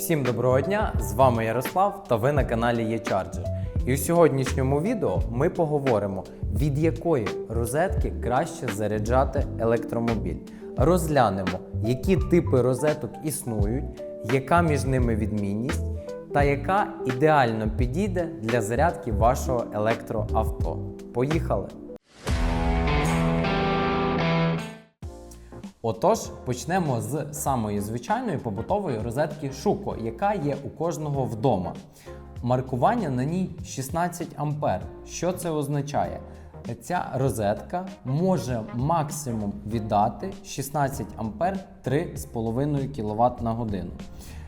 Всім доброго дня! З вами Ярослав та ви на каналі eCharger. І у сьогоднішньому відео ми поговоримо, від якої розетки краще заряджати електромобіль. Розглянемо, які типи розеток існують, яка між ними відмінність та яка ідеально підійде для зарядки вашого електроавто. Поїхали! Отож, почнемо з самої звичайної побутової розетки Шуко, яка є у кожного вдома. Маркування на ній 16 ампер. Що це означає? Ця розетка може максимум віддати 16 ампер 3,5 кВт на годину.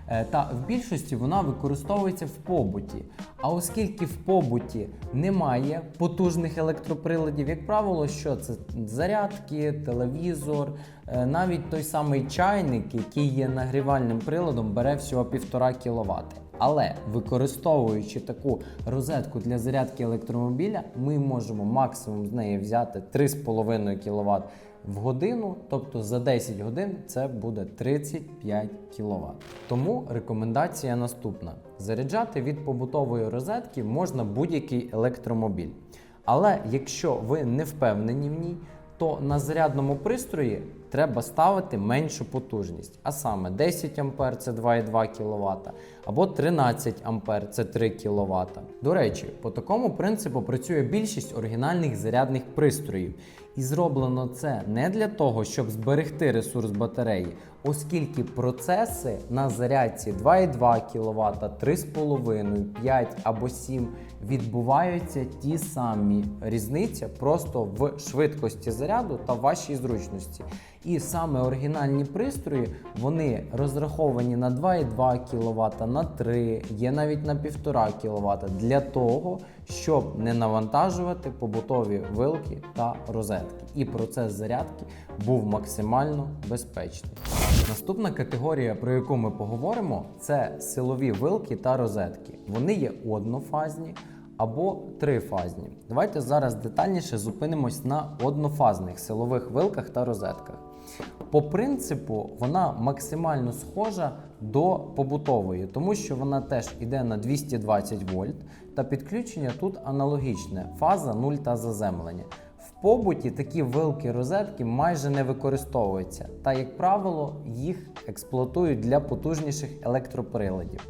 Е, Та в більшості вона використовується в побуті. А оскільки в побуті немає потужних електроприладів, як правило, що це зарядки, телевізор, е, навіть той самий чайник, який є нагрівальним приладом, бере всього 1,5 кВт. Але використовуючи таку розетку для зарядки електромобіля, ми можемо максимум з неї взяти 3,5 кВт в годину, тобто за 10 годин це буде 35 кВт. Тому рекомендація наступна: заряджати від побутової розетки можна будь-який електромобіль. Але якщо ви не впевнені в ній, то на зарядному пристрої треба ставити меншу потужність, а саме 10 А це 2,2 кВт, або 13 А це 3 кВт. До речі, по такому принципу працює більшість оригінальних зарядних пристроїв. І зроблено це не для того, щоб зберегти ресурс батареї, оскільки процеси на зарядці 2,2 кВт, 3,5, 5 або 7 відбуваються ті самі. Різниця просто в швидкості заряду та вашій зручності. І саме оригінальні пристрої вони розраховані на 2,2 кВт, на 3, є навіть на 1,5 кВт для того, щоб не навантажувати побутові вилки та розетки. І процес зарядки був максимально безпечний. Наступна категорія, про яку ми поговоримо, це силові вилки та розетки. Вони є однофазні або трифазні. Давайте зараз детальніше зупинимось на однофазних силових вилках та розетках. По принципу, вона максимально схожа до побутової, тому що вона теж йде на 220 вольт, та підключення тут аналогічне фаза 0 та заземлення. Побуті такі вилки розетки майже не використовуються, та, як правило, їх експлуатують для потужніших електроприладів.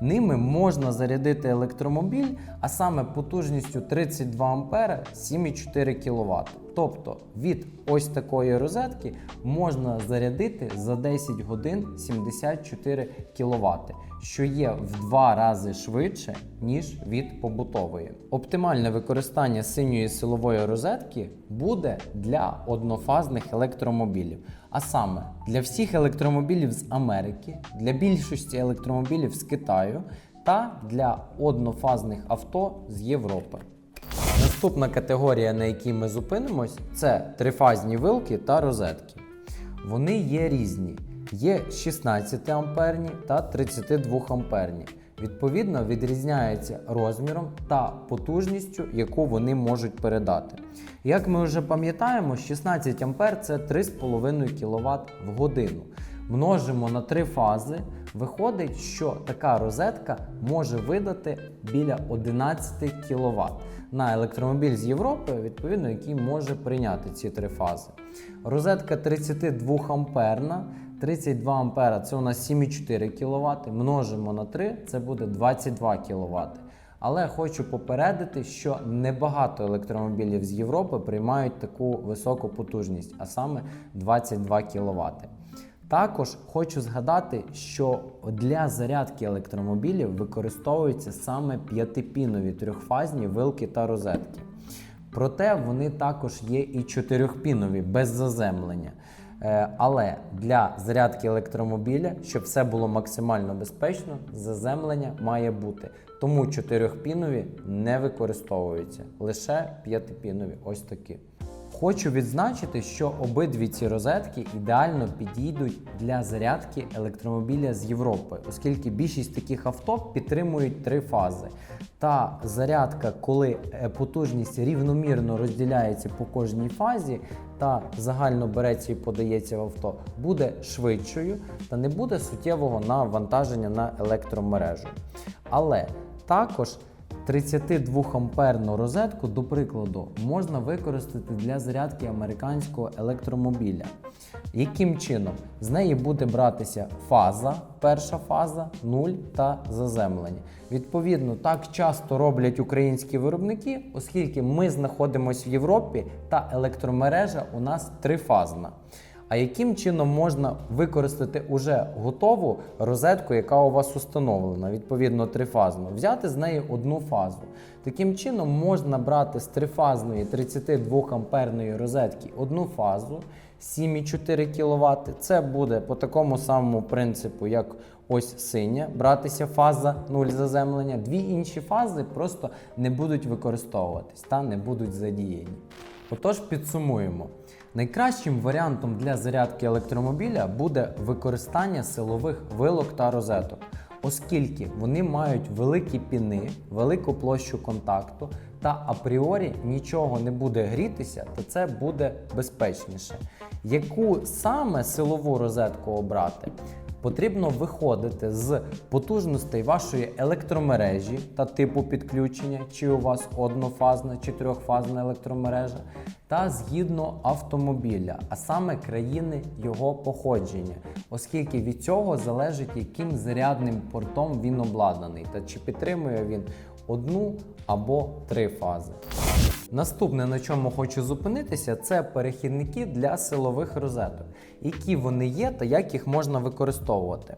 Ними можна зарядити електромобіль, а саме потужністю 32 А 7,4 кВт. Тобто від ось такої розетки можна зарядити за 10 годин 74 кВт, що є в два рази швидше, ніж від побутової. Оптимальне використання синьої силової розетки буде для однофазних електромобілів. А саме для всіх електромобілів з Америки, для більшості електромобілів з Китаю та для однофазних авто з Європи. Наступна категорія, на якій ми зупинимось, це трифазні вилки та розетки. Вони є різні. Є 16 амперні та 32 амперні. Відповідно, відрізняються розміром та потужністю, яку вони можуть передати. Як ми вже пам'ятаємо, 16 ампер це 3,5 кВт в годину. Множимо на три фази. Виходить, що така розетка може видати біля 11 кВт на електромобіль з Європи, відповідно, який може прийняти ці три фази. Розетка 32 амперна. 32 ампера це у нас 7,4 кВт. Множимо на 3, це буде 22 кВт. Але хочу попередити, що небагато електромобілів з Європи приймають таку високу потужність, а саме 22 кВт. Також хочу згадати, що для зарядки електромобілів використовуються саме п'ятипінові трьохфазні вилки та розетки. Проте вони також є і чотирьохпінові без заземлення. Е, Але для зарядки електромобіля, щоб все було максимально безпечно, заземлення має бути. Тому чотирьохпінові не використовуються, лише п'ятипінові. Ось такі. Хочу відзначити, що обидві ці розетки ідеально підійдуть для зарядки електромобіля з Європи, оскільки більшість таких авто підтримують три фази. Та зарядка, коли е, потужність рівномірно розділяється по кожній фазі та загально береться і подається в авто, буде швидшою та не буде суттєвого навантаження на електромережу. Але також 32 амперну розетку, до прикладу, можна використати для зарядки американського електромобіля. Яким чином? З неї буде братися фаза, перша фаза, нуль та заземлення. Відповідно, так часто роблять українські виробники, оскільки ми знаходимося в Європі та електромережа у нас трифазна. А яким чином можна використати уже готову розетку, яка у вас установлена, відповідно трифазну, взяти з неї одну фазу. Таким чином можна брати з трифазної 32 амперної розетки одну фазу 7,4 кВт. Це буде по такому самому принципу, як ось синя, братися фаза 0 заземлення. Дві інші фази просто не будуть використовуватись та не будуть задіяні. Отож, підсумуємо. Найкращим варіантом для зарядки електромобіля буде використання силових вилок та розеток, оскільки вони мають великі піни, велику площу контакту та апріорі нічого не буде грітися, то це буде безпечніше. Яку саме силову розетку обрати? Потрібно виходити з потужностей вашої електромережі та типу підключення, чи у вас однофазна чи трьохфазна електромережа, та згідно автомобіля, а саме країни його походження, оскільки від цього залежить, яким зарядним портом він обладнаний, та чи підтримує він одну або три фази. Наступне, на чому хочу зупинитися, це перехідники для силових розеток, які вони є та як їх можна використовувати.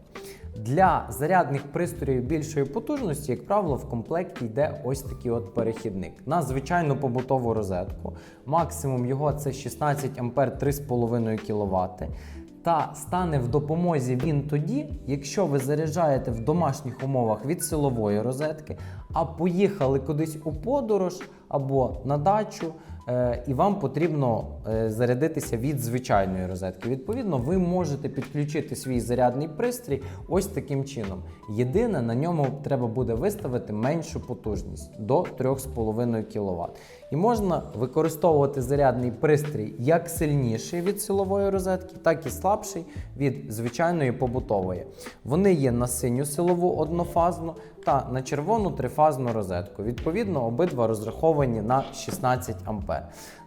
Для зарядних пристроїв більшої потужності, як правило, в комплекті йде ось такий от перехідник на звичайну побутову розетку. Максимум його це 16 ампер 3,5 кВт. Та стане в допомозі він тоді, якщо ви заряджаєте в домашніх умовах від силової розетки, а поїхали кудись у подорож або на дачу, е, і вам потрібно е, зарядитися від звичайної розетки. Відповідно, ви можете підключити свій зарядний пристрій ось таким чином. Єдине, на ньому треба буде виставити меншу потужність до 3,5 кВт. І можна використовувати зарядний пристрій як сильніший від силової розетки, так і слабший від звичайної побутової. Вони є на синю силову однофазну та на червону трифазну розетку. Відповідно, обидва розраховані на 16 А.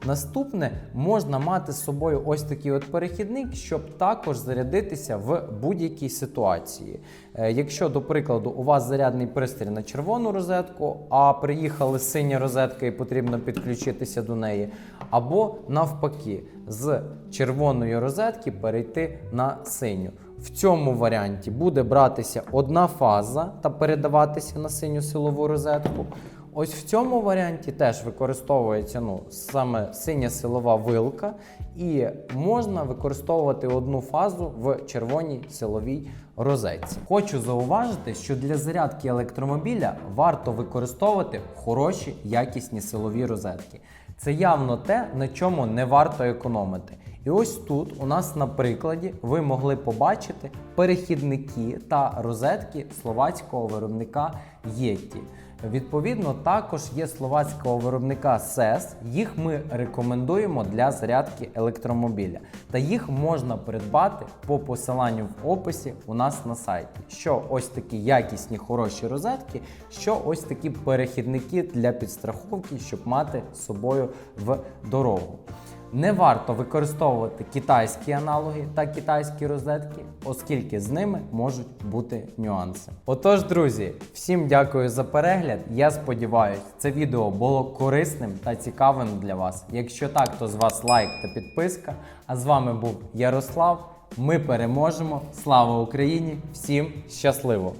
Наступне можна мати з собою ось такий от перехідник, щоб також зарядитися в будь-якій ситуації. Е, Якщо, до прикладу, у вас зарядний пристрій на червону розетку, а приїхали синя розетка і потрібно підключитися до неї, або навпаки, з червоної розетки перейти на синю. В цьому варіанті буде братися одна фаза та передаватися на синю силову розетку. Ось в цьому варіанті теж використовується ну, саме синя силова вилка, і можна використовувати одну фазу в червоній силовій розетці. Хочу зауважити, що для зарядки електромобіля варто використовувати хороші якісні силові розетки. Це явно те, на чому не варто економити. І ось тут у нас на прикладі ви могли побачити перехідники та розетки словацького виробника Yeti. Відповідно, також є словацького виробника SES. Їх ми рекомендуємо для зарядки електромобіля. Та їх можна придбати по посиланню в описі у нас на сайті. Що ось такі якісні хороші розетки, що ось такі перехідники для підстраховки, щоб мати з собою в дорогу. Не варто використовувати китайські аналоги та китайські розетки, оскільки з ними можуть бути нюанси. Отож, друзі, всім дякую за перегляд. Я сподіваюся, це відео було корисним та цікавим для вас. Якщо так, то з вас лайк та підписка. А з вами був Ярослав. Ми переможемо. Слава Україні! Всім щасливо!